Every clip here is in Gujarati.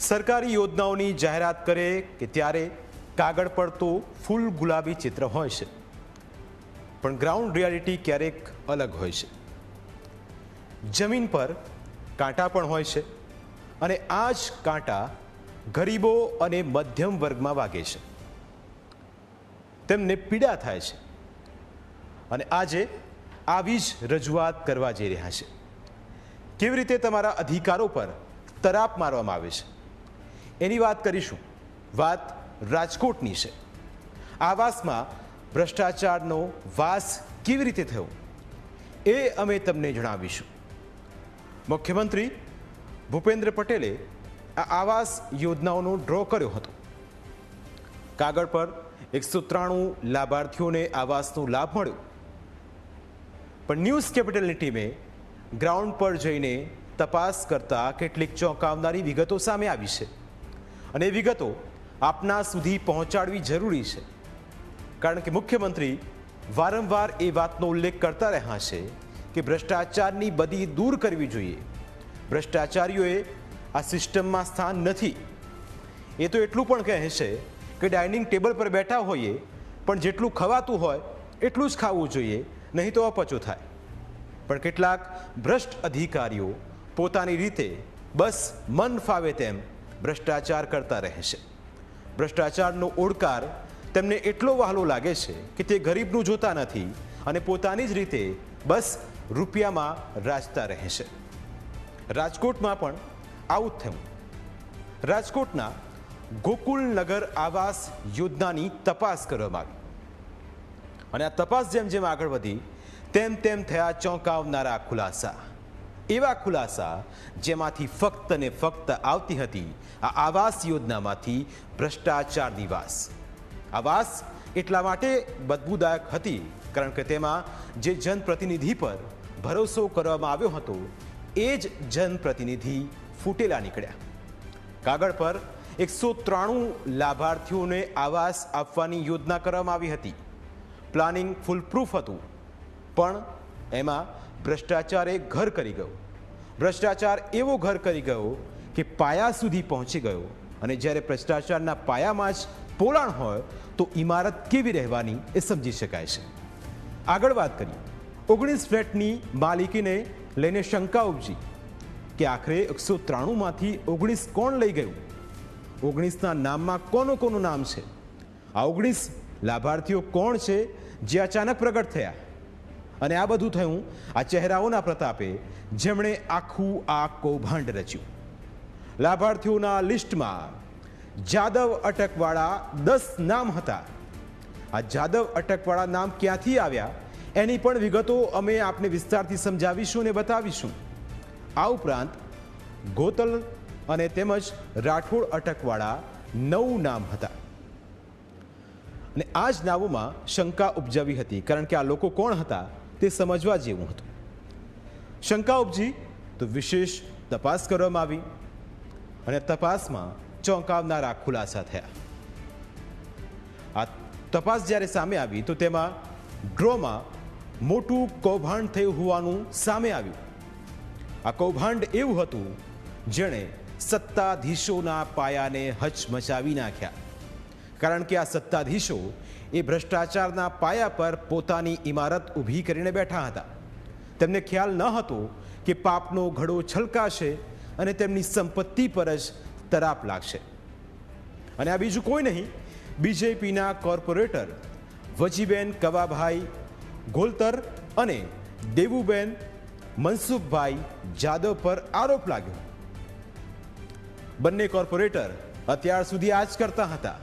સરકારી યોજનાઓની જાહેરાત કરે કે ત્યારે કાગળ પર તો ફૂલ ગુલાબી ચિત્ર હોય છે. પણ ગ્રાઉન્ડ રિયાલિટી ક્યારેક અલગ હોય છે. જમીન પર કાંટા પણ હોય છે અને આ જ કાંટા ગરીબો અને મધ્યમ વર્ગમાં વાગે છે. તેમને પીડા થાય છે અને આજે આવી જ રજૂઆત કરવા જઈ રહ્યા છે. કેવી રીતે તમારા અધિકારો પર તરાપ મારવામાં આવે છે? એની વાત કરીશું. વાત રાજકોટની છે. આવાસમાં ભ્રષ્ટાચારનો વાસ કેવી રીતે થયો? એ અમે તમને જણાવીશું. મુખ્યમંત્રી ભૂપેન્દ્ર પટેલે આ આવાસ યોજનાઓનો ડ્રો કર્યો હતો. કાગળ પર એકસો ત્રાણું લાભાર્થીઓને આવાસનો લાભ મળ્યો. પણ ન્યૂઝ કેપિટલની ટીમે ગ્રાઉન્ડ પર જઈને તપાસ કરતા કેટલીક ચોંકાવનારી વિગતો સામે આવી છે. અને એ વિગતો આપના સુધી પહોંચાડવી જરૂરી છે. કારણ કે મુખ્યમંત્રી વારંવાર એ વાતનો ઉલ્લેખ કરતા રહ્યા છે કે ભ્રષ્ટાચારની બધી દૂર કરવી જોઈએ. ભ્રષ્ટાચારીઓએ આ સિસ્ટમમાં સ્થાન નથી. એ તો એટલું પણ કહે છે કે ડાઇનિંગ ટેબલ પર બેઠા હોઈએ, પણ જેટલું ખવાતું હોય એટલું જ ખાવું જોઈએ, નહીં તો અપચો થાય. પણ કેટલાક ભ્રષ્ટ અધિકારીઓ પોતાની રીતે બસ મન ફાવે તેમ ભ્રષ્ટાચાર કરતા રહે છે. ભ્રષ્ટાચારનો ઓડકાર તેમને એટલો વહાલો લાગે છે કે તે ગરીબનું જોતા નથી અને પોતાની જ રીતે બસ રૂપિયામાં રાજતા રહે છે. રાજકોટમાં પણ આવું જ થયું. રાજકોટના ગોકુલનગર આવાસ યોજનાની તપાસ કરવામાં આવી. અને આ તપાસ જેમ જેમ આગળ વધી, તેમ તેમ થયા ચોંકાવનારા ખુલાસા. એવા ખુલાસા જેમાંથી ફક્ત ને ફક્ત આવતી હતી આ આવાસ યોજનામાંથી ભ્રષ્ટાચાર નિવાસ. આવાસ એટલા માટે બદબૂદાયક હતી કારણ કે તેમાં જે જનપ્રતિનિધિ પર ભરોસો કરવામાં આવ્યો હતો, એ જ જનપ્રતિનિધિ ફૂટેલા નીકળ્યા. કાગળ પર એકસો ત્રાણું લાભાર્થીઓને આવાસ આપવાની યોજના કરવામાં આવી હતી. પ્લાનિંગ ફૂલપ્રૂફ હતું, પણ એમાં ભ્રષ્ટાચાર એ ઘર કરી ગયો. ભ્રષ્ટાચાર એવો ઘર કરી ગયો કે પાયા સુધી પહોંચી ગયો. અને જ્યારે ભ્રષ્ટાચારના પાયામાં જ પોલાણ હોય, તો ઇમારત કેવી રહેવાની એ સમજી શકાય છે. આગળ વાત કરીએ. ઓગણીસ ફ્લેટની માલિકીને લઈને શંકા ઉપજી કે આખરે એકસો ત્રાણુંમાંથી ઓગણીસ કોણ લઈ ગયું? ઓગણીસના નામમાં કોનું કોનું નામ છે? આ ઓગણીસ લાભાર્થીઓ કોણ છે જે અચાનક પ્રગટ થયા? અને આ બધું થયું આ ચહેરાઓના પ્રતાપે જેમણે આખું આ કૌભાંડ રચ્યું. લાભાર્થીઓના લિસ્ટમાં જાદવ અટકવાળા દસ નામ હતા. આ જાદવ અટકવાળા નામ ક્યાંથી આવ્યા? એની પણ વિગતો અમે આપને વિસ્તારથી સમજાવીશું અને બતાવીશું. આ ઉપરાંત ગોતલ અને તેમજ રાઠોડ અટકવાળા નવ નામ હતા. અને આ જ નામોમાં શંકા ઉપજાવી હતી, કારણ કે આ લોકો કોણ હતા? તે સમજવા જેવું હતું. શંકા ઉપજી તો વિશેષ તપાસ કરવામાં આવી અને તપાસમાં ચોંકાવનારા ખુલાસા થયા. આ તપાસ જ્યારે સામે આવી તો તેમાં ડ્રોમાં મોટું કૌભાંડ થયું હોવાનું સામે આવ્યું. આ કૌભાંડ એવું હતું, જેણે સત્તાધીશોના પાયાને હચમચાવી નાખ્યા. કારણ કે આ સત્તાધીશો એ ભ્રષ્ટાચારના પાયા પર પોતાની ઇમારત ઊભી કરીને બેઠા હતા. તેમને ખ્યાલ ન હતો કે પાપનો ઘડો છલકાશે અને તેમની સંપત્તિ પર જ તરાપ લાગશે. અને આ બીજું કોઈ નહીં, બીજેપીના કોર્પોરેટર વજીબેન કવાભાઈ ગોલતર અને દેવુબેન મનસુખભાઈ જાદવ પર આરોપ લાગ્યો. બંને કોર્પોરેટર અત્યાર સુધી આ જ કરતા હતા.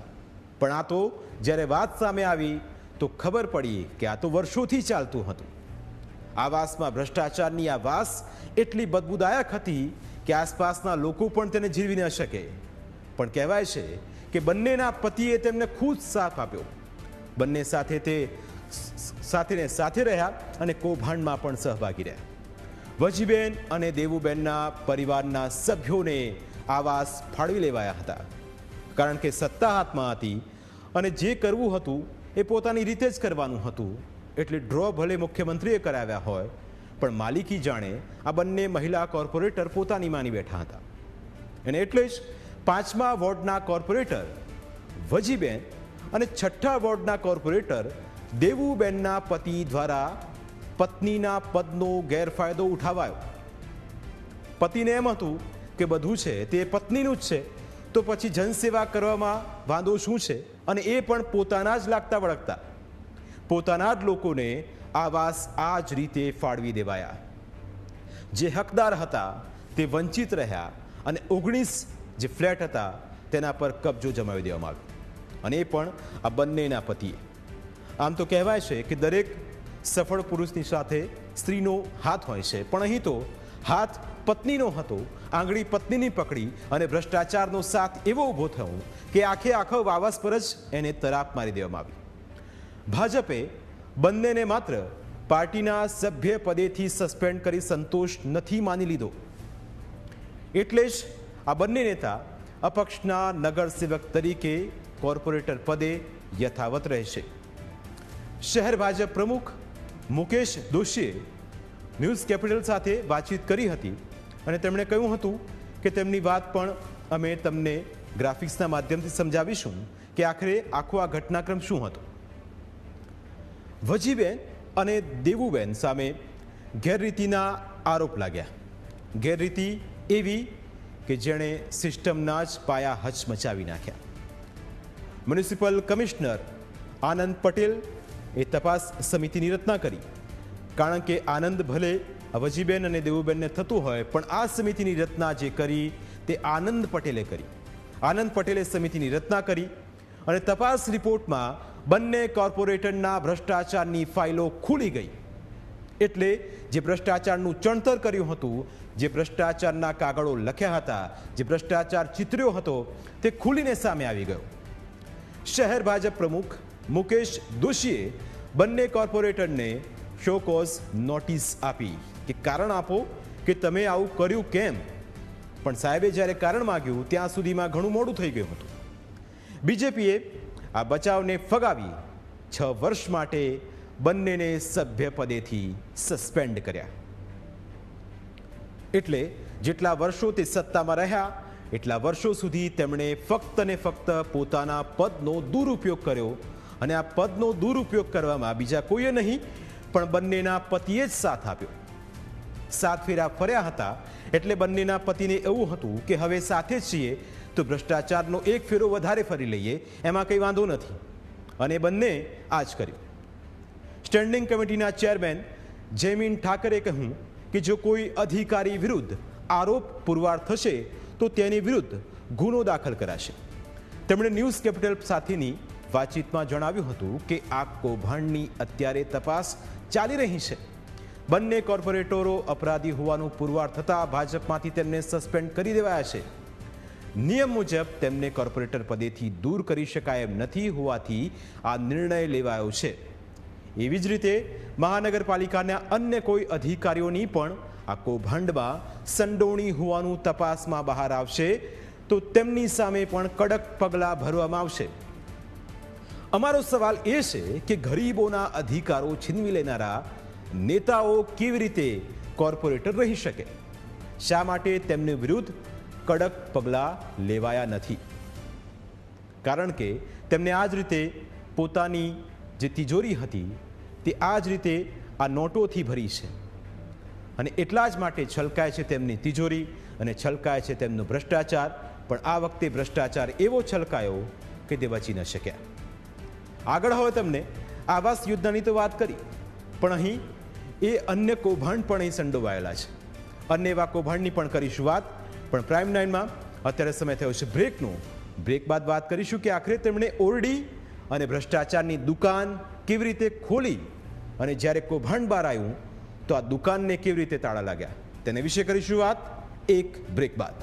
પણ આ તો જ્યારે વાત સામે આવી, તો ખબર પડી કે આ તો વર્ષોથી ચાલતું હતું. આવાસમાં ભ્રષ્ટાચારની આ વાસ એટલી બદબૂદાયક હતી કે આસપાસના લોકો પણ તેને જીરવી ન શકે. પણ કહેવાય છે કે બંનેના પતિએ તેમને ખુદ સાથ આપ્યો. બંને સાથે તે સાથેને સાથે રહ્યા અને કૌભાંડમાં પણ સહભાગી રહ્યા. વજીબેન અને દેવુબેનના પરિવારના સભ્યોને આવાસ ફાળવી લેવાયા હતા. કારણ કે સત્તા હાથમાં હતી અને જે કરવું હતું એ પોતાની રીતે જ કરવાનું હતું. એટલે ડ્રો ભલે મુખ્યમંત્રીએ કરાવ્યા હોય, પણ માલિકી જાણે આ બંને મહિલા કોર્પોરેટર પોતાની માની બેઠા હતા. અને એટલે જ પાંચમા વોર્ડના કોર્પોરેટર વજીબેન અને છઠ્ઠા વોર્ડના કોર્પોરેટર દેવુબેનના પતિ દ્વારા પત્નીના પદનો ગેરફાયદો ઉઠાવાયો. પતિને એમ હતું કે બધું છે તે પત્નીનું જ છે, તો પછી જનસેવા કરવામાં વાંધો શું છે? અને એ પણ પોતાના જ લાગતા વળગતા. પોતાના જ લોકોને આવાસ આ જ રીતે ફાળવી દેવાયા. જે હકદાર હતા, તે વંચિત રહ્યા અને ઓગણીસ જે ફ્લેટ હતા, તેના પર કબજો જમાવી દેવામાં આવ્યો. અને એ પણ આ બંનેના પતિએ. આમ તો કહેવાય છે કે દરેક સફળ પુરુષની સાથે સ્ત્રીનો હાથ હોય છે, પણ અહીં તો હાથ પત્નીનો હતો, આંગળી પત્નીની પકડી અને ભ્રષ્ટાચારનો સાથ એવો ઊભો થયો કે આખે આખો વાવાસ પર જ એને તરાપ મારી દેવામાં આવી. ભાજપે બંનેને માત્ર પાર્ટીના સભ્ય પદેથી સસ્પેન્ડ કરી સંતોષ નથી માની લીધો. એટલે જ આ બંને નેતા અપક્ષના નગરસેવક તરીકે કોર્પોરેટર પદે યથાવત રહેશે. શહેર ભાજપ પ્રમુખ મુકેશ દોશીએ ન્યૂઝ કેપિટલ સાથે વાતચીત કરી હતી અને તેમણે કહ્યું હતું કે તેમની વાત પણ અમે તમને ગ્રાફિક્સના માધ્યમથી સમજાવીશું કે આખરે આખો આ ઘટનાક્રમ શું હતો. વજીબેન અને દેવુબેન સામે ગેરરીતિના આરોપ લાગ્યા. ગેરરીતિ એવી કે જેણે સિસ્ટમના જ પાયા હચમચાવી નાખ્યા. મ્યુનિસિપલ કમિશનર આનંદ પટેલ એ તપાસ સમિતિની રચના કરી. કારણ કે આનંદ ભલે વજીબેન અને દેવુબેનને થતું હોય, પણ આ સમિતિની રચના જે કરી તે આનંદ પટેલે કરી. આનંદ પટેલે સમિતિની રચના કરી અને તપાસ રિપોર્ટમાં બંને કોર્પોરેટરના ભ્રષ્ટાચારની ફાઇલો ખુલી ગઈ. એટલે જે ભ્રષ્ટાચારનું ચણતર કર્યું હતું, જે ભ્રષ્ટાચારના કાગળો લખ્યા હતા, જે ભ્રષ્ટાચાર ચિતર્યો હતો, તે ખુલીને સામે આવી ગયો. શહેર ભાજપ પ્રમુખ મુકેશ દોશીએ બંને કોર્પોરેટરને શોકોઝ નોટિસ આપી કે કારણ આપો કે તમે આવું કર્યું કેમ? પણ સાહેબે જ્યારે કારણ માગ્યું, ત્યાં સુધીમાં ઘણું મોડું થઈ ગયું હતું. બીજેપીએ આ બચાવને ફગાવી છ વર્ષ માટે બંનેને સભ્યપદેથી સસ્પેન્ડ કર્યા. એટલે જેટલા વર્ષો તે સત્તામાં રહ્યા, એટલા વર્ષો સુધી તેમણે ફક્ત ને ફક્ત પોતાના પદનો દુરુપયોગ કર્યો અને આ પદનો દુરુપયોગ કરવામાં બીજા કોઈએ નહીં પણ બંનેના પતિએ જ સાથ આપ્યો. સાત ફેરા ફર્યા હતા એટલે બંનેના પતિને એવું હતું કે હવે સાથે જ છીએ તો ભ્રષ્ટાચારનો એક ફેરો વધારે ફરી લઈએ, એમાં કંઈ વાંધો નથી. અને બંને આ જ કર્યું. સ્ટેન્ડિંગ કમિટીના ચેરમેન જયમીન ઠાકરે કહ્યું કે જો કોઈ અધિકારી વિરુદ્ધ આરોપ પુરવાર થશે, તો તેની વિરુદ્ધ ગુનો દાખલ કરાશે. તેમણે ન્યૂઝ કેપિટલ સાથેની વાતચીતમાં જણાવ્યું હતું કે આ કૌભાંડની અત્યારે તપાસ ચાલી રહી છે. બંને કોર્પોરેટરો અપરાધી હોવાનું પુરવાર થતાં ભાજપમાંથી તેમને સસ્પેન્ડ કરી દેવાયા છે. નિયમ મુજબ તેમને કોર્પોરેટર પદેથી દૂર કરી શકાય એમ નથી હોવાથી આ નિર્ણય લેવાયો છે. એવી જ રીતે મહાનગરપાલિકાના અન્ય કોઈ અધિકારીઓની પણ આ કૌભાંડમાં સંડોવણી હોવાનું તપાસમાં બહાર આવશે તો તેમની સામે પણ કડક પગલાં ભરવામાં આવશે. અમારો સવાલ એ છે કે ગરીબોના અધિકારો છીનવી લેનારા નેતાઓ કેવી રીતે કોર્પોરેટર રહી શકે? શા માટે તેમની વિરુદ્ધ કડક પગલાં લેવાયા નથી? કારણ કે તેમને આ જ રીતે પોતાની જે તિજોરી હતી, તે આ જ રીતે આ નોટોથી ભરી છે. અને એટલા જ માટે છલકાય છે તેમની તિજોરી અને છલકાય છે તેમનો ભ્રષ્ટાચાર. પણ આ વખતે ભ્રષ્ટાચાર એવો છલકાયો કે તે બચી ન શક્યા. આગળ હવે તમને આવાસ યોજનાની તો વાત કરી, પણ અહીં એ અન્ય કૌભાંડ પણ અહીં સંડોવાયેલા છે. અન્ય એવા કૌભાંડની પણ કરીશું વાત પણ પ્રાઇમ નાઇનમાં અત્યારે સમય થયો છે બ્રેકનો. બ્રેક બાદ વાત કરીશું કે આખરે તેમણે ઓરડી અને ભ્રષ્ટાચારની દુકાન કેવી રીતે ખોલી અને જ્યારે કૌભાંડ બહાર આવ્યું, તો આ દુકાનને કેવી રીતે તાળા લાગ્યા, તેને વિશે કરીશું વાત, એક બ્રેક બાદ.